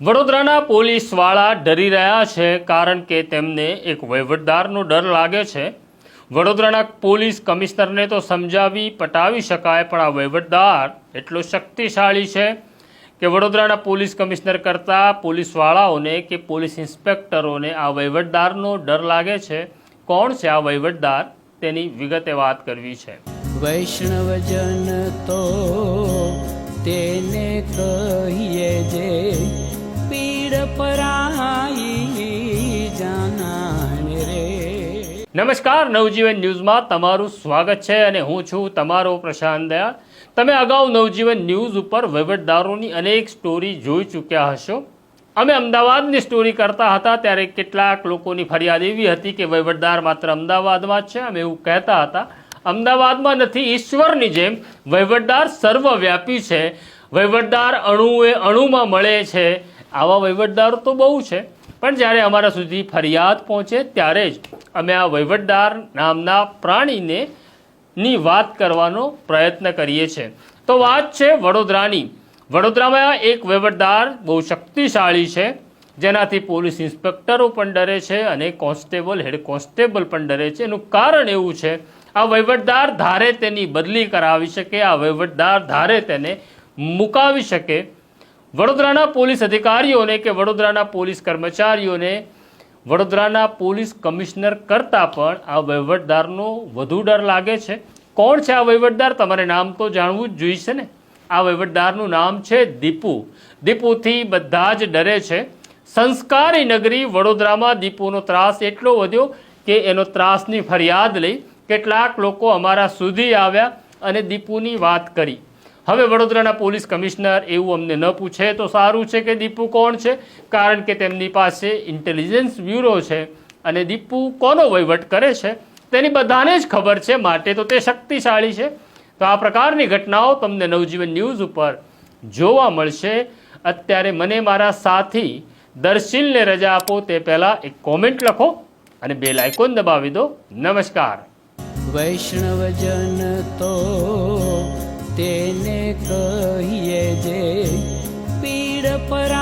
વડોદરાના પોલીસવાળા ડરી રહ્યા છે કારણ કે તેમને એક વહીવટદારનો ડર લાગે છે. વડોદરાના પોલીસ કમિશનરને તો સમજાવી પટાવી શકાય, પણ આ વહીવટદાર એટલો શક્તિશાળી છે કે વડોદરાના પોલીસ કમિશનર કરતાં પોલીસવાળાઓને કે પોલીસ ઇન્સ્પેક્ટરોને આ વહીવટદારનો ડર લાગે છે. કોણ છે આ વહીવટદાર? તેની વિગતે વાત કરવી છે. વૈષ્ણવજન તો તેને કહીએ નમસ્કાર, નવજીવન ન્યૂઝમાં તમારું સ્વાગત છે અને હું છું તમારો પ્રશાંત દયાળ તમે અગાઉ નવજીવન ન્યૂઝ ઉપર વહીવટદારોની અનેક સ્ટોરી જોઈ ચૂક્યા હશો. અમે અમદાવાદની સ્ટોરી કરતા હતા, ત્યારે કેટલાક લોકોની ફરિયાદ એવી હતી કે વહીવટદાર માત્ર અમદાવાદમાં જ છે, અમે એવું કહેતા હતા. અમદાવાદમાં નથી, ઈશ્વરની જેમ વહીવટદાર સર્વવ્યાપી છે. વહીવટદાર અણુએ અણુમાં મળે છે. આવા વહીવટદારો તો બહુ છે. પણ જ્યારે અમારા સુધી ફરિયાદ પહોંચે ત્યારે જ અમે આ વહીવટદાર નામના પ્રાણીને ની વાત કરવાનો પ્રયત્ન કરીએ છીએ. તો વાત છે વડોદરાની. વડોદરામાં એક વહીવટદાર બહુ શક્તિશાળી છે, જેનાથી પોલીસ ઇન્સ્પેક્ટરો પણ ડરે છે અને કોન્સ્ટેબલ, હેડ કોન્સ્ટેબલ પણ ડરે છે. એનું કારણ એવું છે, આ વહીવટદાર ધારે તેની બદલી કરાવી શકે, આ વહીવટદાર ધારે તેને મુકાવી શકે. વડોદરાના પોલીસ અધિકારીઓને કે વડોદરાના પોલીસ કર્મચારીઓને વડોદરાના પોલીસ કમિશનર કરતાં પણ આ વહીવટદારનો વધુ ડર લાગે છે. કોણ છે આ વહીવટદાર? તમારે નામ તો જાણવું જ જોઈશે ને. આ વહીવટદારનું નામ છે દીપુ. દીપુથી બધા જ ડરે છે. સંસ્કારી નગરી વડોદરામાં દીપુનો ત્રાસ એટલો વધ્યો કે એનો ત્રાસની ફરિયાદ લઈ કેટલાક લોકો અમારા સુધી આવ્યા અને દીપુની વાત કરી. હવે વડોદરાના પોલીસ કમિશનર એવું અમને ન પૂછે તો સારું છે કે દીપુ કોણ છે? કારણ કે તેમની પાસે ઇન્ટેલિજન્સ બ્યુરો છે અને દીપુ કોનો વહીવટ કરે છે? તેની બધાને જ ખબર છે, માટે તો તે શક્તિશાળી છે. તો આ પ્રકારની ઘટનાઓ તમને નવજીવન ન્યૂઝ ઉપર જોવા મળશે. અત્યારે મને મારા સાથી દર્શિલને રજા આપો, તે પહેલાં એક કોમેન્ટ લખો અને બેલ આઇકોન દબાવી દો. નમસ્કાર. વૈષ્ણવજન તો કહીએ જે પીડ પરાઈ